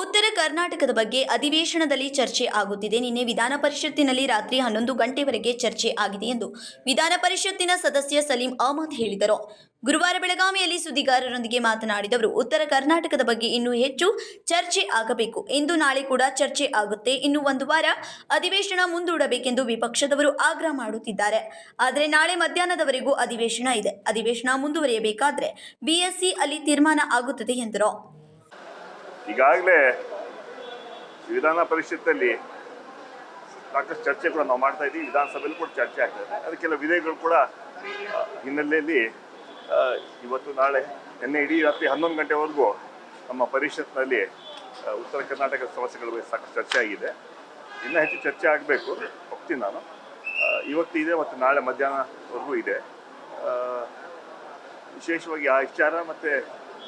ಉತ್ತರ ಕರ್ನಾಟಕದ ಬಗ್ಗೆ ಅಧಿವೇಶನದಲ್ಲಿ ಚರ್ಚೆ ಆಗುತ್ತಿದೆ. ನಿನ್ನೆ ವಿಧಾನ ಪರಿಷತ್ತಿನಲ್ಲಿ ರಾತ್ರಿ ಹನ್ನೊಂದು ಗಂಟೆವರೆಗೆ ಚರ್ಚೆ ಆಗಿದೆ ಎಂದು ವಿಧಾನ ಪರಿಷತ್ತಿನ ಸದಸ್ಯ ಸಲೀಂ ಅಹಮದ್ ಹೇಳಿದರು. ಗುರುವಾರ ಬೆಳಗಾವಿಯಲ್ಲಿ ಸುದ್ದಿಗಾರರೊಂದಿಗೆ ಮಾತನಾಡಿದವರು ಉತ್ತರ ಕರ್ನಾಟಕದ ಬಗ್ಗೆ ಇನ್ನೂ ಹೆಚ್ಚು ಚರ್ಚೆ ಆಗಬೇಕು. ಇಂದು ನಾಳೆ ಕೂಡ ಚರ್ಚೆ ಆಗುತ್ತೆ. ಇನ್ನು ಒಂದು ವಾರ ಅಧಿವೇಶನ ಮುಂದೂಡಬೇಕೆಂದು ವಿಪಕ್ಷದವರು ಆಗ್ರಹ ಮಾಡುತ್ತಿದ್ದಾರೆ. ಆದರೆ ನಾಳೆ ಮಧ್ಯಾಹ್ನದವರೆಗೂ ಅಧಿವೇಶನ ಇದೆ. ಅಧಿವೇಶನ ಮುಂದುವರಿಯಬೇಕಾದ್ರೆ ಬಿಎಸ್ಸಿ ಅಲ್ಲಿ ತೀರ್ಮಾನ ಆಗುತ್ತದೆ ಎಂದರು. ಈಗಾಗಲೇ ವಿಧಾನ ಪರಿಷತ್ತಲ್ಲಿ ಸಾಕಷ್ಟು ಚರ್ಚೆ ಕೂಡ ನಾವು ಮಾಡ್ತಾ ಇದ್ದೀವಿ. ವಿಧಾನಸಭೆಯಲ್ಲಿ ಕೂಡ ಚರ್ಚೆ ಆಗ್ತದೆ ಅದಕ್ಕೆಲ್ಲ ವಿಧೇಯಕಗಳು ಕೂಡ ಹಿನ್ನೆಲೆಯಲ್ಲಿ ಇವತ್ತು ನಾಳೆ, ನಿನ್ನೆ ಇಡೀ ರಾತ್ರಿ ಹನ್ನೊಂದು ಗಂಟೆವರೆಗೂ ನಮ್ಮ ಪರಿಷತ್ನಲ್ಲಿ ಉತ್ತರ ಕರ್ನಾಟಕದ ಸಮಸ್ಯೆಗಳ ಬಗ್ಗೆ ಸಾಕಷ್ಟು ಚರ್ಚೆ ಆಗಿದೆ. ಇನ್ನೂ ಹೆಚ್ಚು ಚರ್ಚೆ ಆಗಬೇಕು. ಹೋಗ್ತೀನಿ ನಾನು. ಇವತ್ತು ಇದೆ, ಮತ್ತು ನಾಳೆ ಮಧ್ಯಾಹ್ನವರೆಗೂ ಇದೆ. ವಿಶೇಷವಾಗಿ ಆ ವಿಚಾರ ಮತ್ತು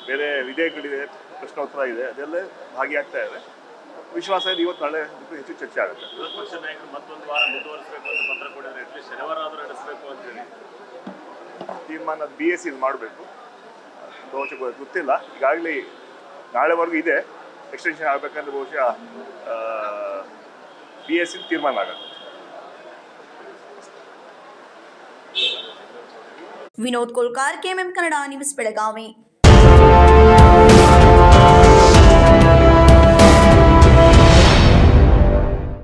ಬೇರೆ ವಿಧೇಯಕಗಳಿದೆ ಪ್ರಶ್ನೋತ್ತರ ಇದೆ ಅದೆಲ್ಲ ಭಾಗಿಯಾಗ್ತಾ ಇದೆ. ವಿಶ್ವಾಸ ಇದೆ ಇವತ್ತು ನಾಳೆ ಹೆಚ್ಚು ಚರ್ಚೆ ಆಗುತ್ತೆ. ಪ್ರತಿಪಕ್ಷ ಪಕ್ಷ ನಾಯಕರು ಮತ್ತೊಂದು ವಾರ ಮುಂದುವರಿಸಬೇಕು ಅಂತ ಪತ್ರ ಕೊಟ್ಟಿದ್ರೆ ಅಟ್ಲೀಸ್ಟ್ ಶನಿವಾರ ಆದರೂ ನಡೆಸಬೇಕು ಅಂತ ಹೇಳಿ. ತೀರ್ಮಾನ ಬಿ ಎಸ್ ಸಿ ಮಾಡಬೇಕು. ಬಹುಶಃ ಗೊತ್ತಿಲ್ಲ. ಈಗಾಗಲೇ ನಾಳೆವರೆಗೂ ಇದೆ. ಎಕ್ಸ್ಟೆನ್ಷನ್ ಆಗಬೇಕಂದ್ರೆ ಬಹುಶಃ ಬಿ ಎಸ್ ಸಿ ತೀರ್ಮಾನ ಆಗುತ್ತೆ. Vinod Kolkar KMM Kannada news Belagavi.